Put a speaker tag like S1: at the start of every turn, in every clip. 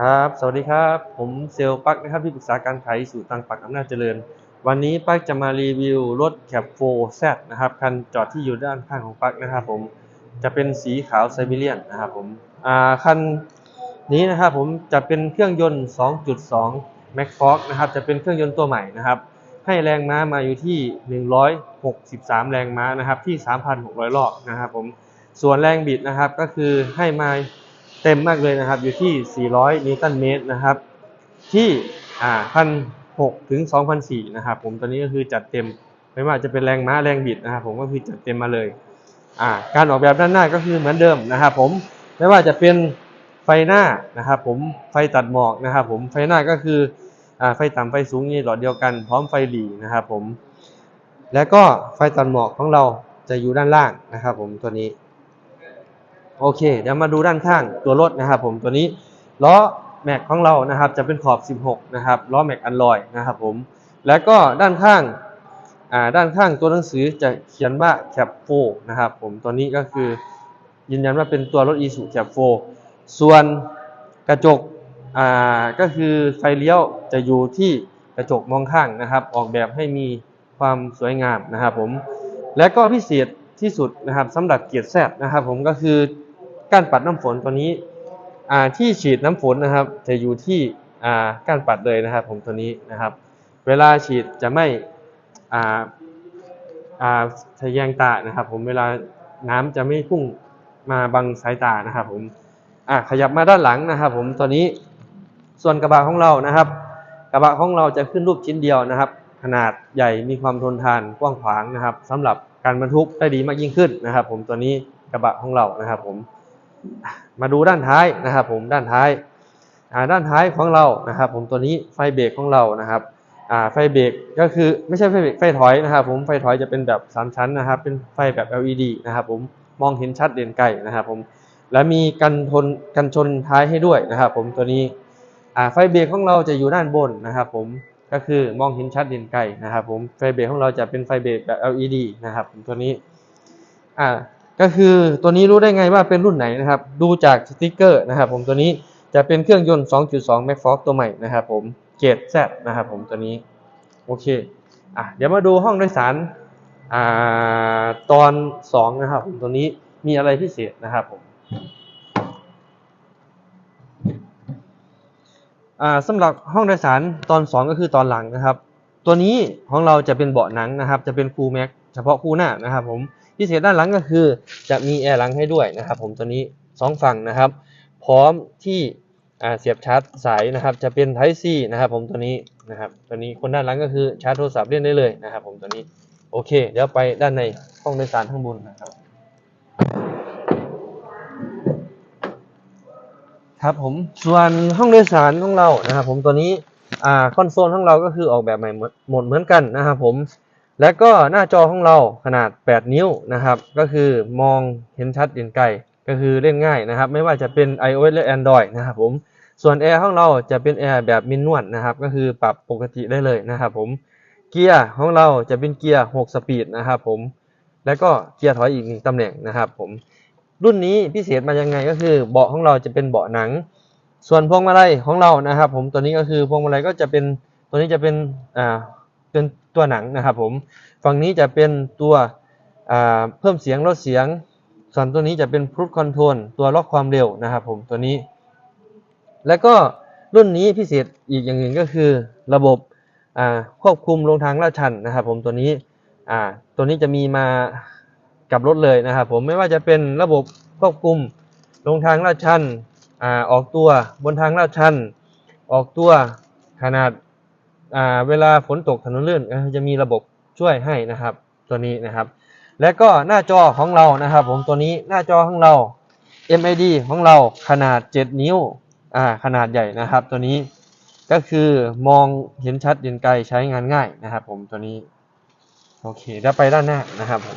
S1: ครับ สวัสดีครับ ผมเซล์ปักนะครับที่ปรึกษาการขายสู่ตังปักอำนาจเจริญ วันนี้ปักจะมารีวิวรถแคปโฟแซดนะครับคันจอดที่อยู่ด้านข้างของปักนะครับผมจะเป็นสีขาวไซบีเรียนนะครับผมอ่าคันนี้นะครับผมจะเป็นเครื่องยนต์ 2.2 m a c f o x นะครับจะเป็นเครื่องยนต์ตัวใหม่นะครับ ให้แรงม้ามาอยู่ที่ 163 แรงม้านะครับที่ 3,600 รอบนะครับผมส่วนแรงบิดนะครับก็คือให้มา เต็มมากเลยนะครับ อยู่ที่ 400 นิวตันเมตรนะครับ ที่อ่าพันหกถึง2,004นะครับผมตัวนี้ก็คือจัดเต็มไม่ว่าจะเป็นแรงม้าแรงบิดนะครับผมก็คือจัดเต็มมาเลยอ่าการออกแบบด้านหน้าก็คือเหมือนเดิมนะครับผมไม่ว่าจะเป็นไฟหน้านะครับผมไฟตัดหมอกนะครับผมไฟหน้าก็คืออ่าไฟต่ำไฟสูงนี่หลอดเดียวกันพร้อมไฟหลีนะครับผมแล้วก็ไฟตัดหมอกของเราจะอยู่ด้านล่างนะครับผมตัวนี้ โอเค เดี๋ยวมาดูด้านข้างตัวรถนะครับ ผมตัวนี้ล้อแม็กของเรานะครับ จะเป็นขอบ 16 นะครับล้อแม็กอันลอยนะครับ ผม แล้วก็ด้านข้างอ่าด้านข้างตัวหนังสือจะเขียนว่าแคปโฟนะครับ ผมตัวนี้ก็คือยืนยันว่าเป็นตัวรถอีสุแคปโฟส่วนกระจกอ่าก็คือไฟเลี้ยวจะอยู่ที่กระจกมองข้างนะครับ ออกแบบให้มีความสวยงามนะครับ ผมและก็พิเศษที่สุดนะครับสำหรับเกียร์แซดนะครับ ผมก็คือ การปัดน้ำฝนตัวนี้ที่ฉีดน้ำฝนนะครับ จะอยู่ที่อ่าการปัดเลยนะครับ ผมตัวนี้นะครับ เวลาฉีดจะไม่ทะแยงตานะครับ ผมเวลาน้ำจะไม่พุ่งมาบังสายตานะครับผมขยับมาด้านหลังนะครับ ผมตัวนี้ส่วนกระบะของเรานะครับ กระบะของเราจะขึ้นรูปชิ้นเดียวนะครับ ขนาดใหญ่มีความทนทานกว้างขวางนะครับสำหรับการบรรทุกได้ดีมากยิ่งขึ้นนะครับ ผมตัวนี้กระบะของเรานะครับ ผม มาดูด้านท้ายนะครับผมด้านท้ายอ่าด้านท้ายของเรานะครับ ผมตัวนี้ไฟเบรกของเรานะครับอ่าไฟเบรกก็คือไม่ใช่ไฟเบรกไฟถอยนะครับ ผมไฟถอยจะเป็นแบบสามชั้นนะครับ เป็นไฟแบบ LED นะครับผมมองเห็นชัดเด่นไกลนะครับผมและมีกันทนกันชนท้ายให้ด้วยนะครับ ผมตัวนี้อ่าไฟเบรกของเราจะอยู่ด้านบนนะครับ ผมก็คือมองเห็นชัดเด่นไกลนะครับ ผมไฟเบรกของเราจะเป็นไฟเบรกแบบ LED นะครับผมตัวนี้อ่า ก็คือตัวนี้รู้ได้ไงว่าเป็นรุ่นไหนนะครับ ดูจากสติกเกอร์นะครับ ผมตัวนี้จะเป็นเครื่องยนต์ 2.2 m a c f o x ตัวใหม่นะครับผมเกรด Z นะครับผมตัวนี้โอเคอะเดี๋ยวมาดูห้องโดยสารอ่าตอน 2 นะครับผมตัวนี้มีอะไรพิเศษนะครับผมอ่าสำหรับห้องโดยสารตอน 2 ก็คือตอนหลังนะครับ ตัวนี้ของเราจะเป็นเบาะหนังนะครับ จะเป็นฟูลแม็กเฉพาะคู่หน้านะครับผม พิเศษด้านหลังก็คือ จะมีแอร์หลังให้ด้วยนะครับ ผมตัวนี้สองฝั่งนะครับ พร้อมที่เสียบชาร์จสายนะครับ จะเป็น Type C นะครับ ผมตัวนี้นะครับ ตัวนี้คนด้านหลังก็คือชาร์จโทรศัพท์เล่นได้เลยนะครับ ผมตัวนี้โอเค เดี๋ยวไปด้านในห้องโดยสารข้างบนนะครับ ครับผมส่วนห้องโดยสารของเรานะครับ ผมตัวนี้อ่าคอนโซลของเราก็คือออกแบบใหม่หมดเหมือนกันนะครับ ผม และก็หน้าจอของเราขนาด 8 นิ้วนะครับ ก็คือมองเห็นชัดเห็นไกล ก็คือเล่นง่ายนะครับ ไม่ว่าจะเป็น iOS และ Android นะครับผม ส่วนแอร์ของเราจะเป็นแอร์แบบมินนวลนะครับ ก็คือปรับปกติได้เลยนะครับผม เกียร์ของเราจะเป็นเกียร์ 6 สปีดนะครับผม แล้วก็เกียร์ถอยอีกหนึ่งตำแหน่งนะครับผม รุ่นนี้พิเศษมายังไงก็คือเบาะของเราจะเป็นเบาะหนัง ส่วนพวงมาลัยของเรานะครับ ผม ตัวนี้ก็คือพวงมาลัยก็จะเป็น ตัวนี้จะเป็น อ่า เป็นตัวหนังนะครับผมฝั่งนี้จะเป็นตัวเพิ่มเสียงลดเสียง ส่วนตัวนี้จะเป็นพุทคอนโทรลตัวล็อกความเร็วนะครับผมตัวนี้ แล้วก็รุ่นนี้พิเศษอีกอย่างหนึ่งก็คือระบบควบคุมลงทางลาดชันนะครับผมตัวนี้ตัวนี้จะมีมากับรถเลยนะครับผมไม่ว่าจะเป็นระบบควบคุมลงทางลาดชันอออกตัวบนทางลาดชัน ออกตัวขนาด เวลาฝนตกถนนลื่นจะมีระบบช่วยให้นะครับตัวนี้นะครับ และก็หน้าจอของเรานะครับ ผมตัวนี้หน้าจอของเรา MID ของเราขนาด 7 นิ้วอ่าขนาดใหญ่นะครับ ตัวนี้ก็คือมองเห็นชัดเห็นไกลใช้งานง่ายนะครับ ผมตัวนี้โอเคเดี๋ยวไปด้านหน้านะครับผม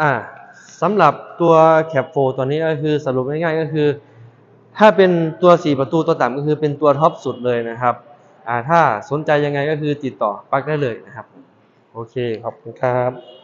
S1: อ่า สำหรับตัวแคปโฟตัวนี้ก็คือสรุปง่ายๆก็คือ ถ้าเป็นตัว 4 ประตูตัวต่ำก็คือเป็นตัวท็อปสุดเลยนะครับถ้าสนใจยังไงก็คือติดต่อปักได้เลยนะครับ โอเค ขอบคุณครับ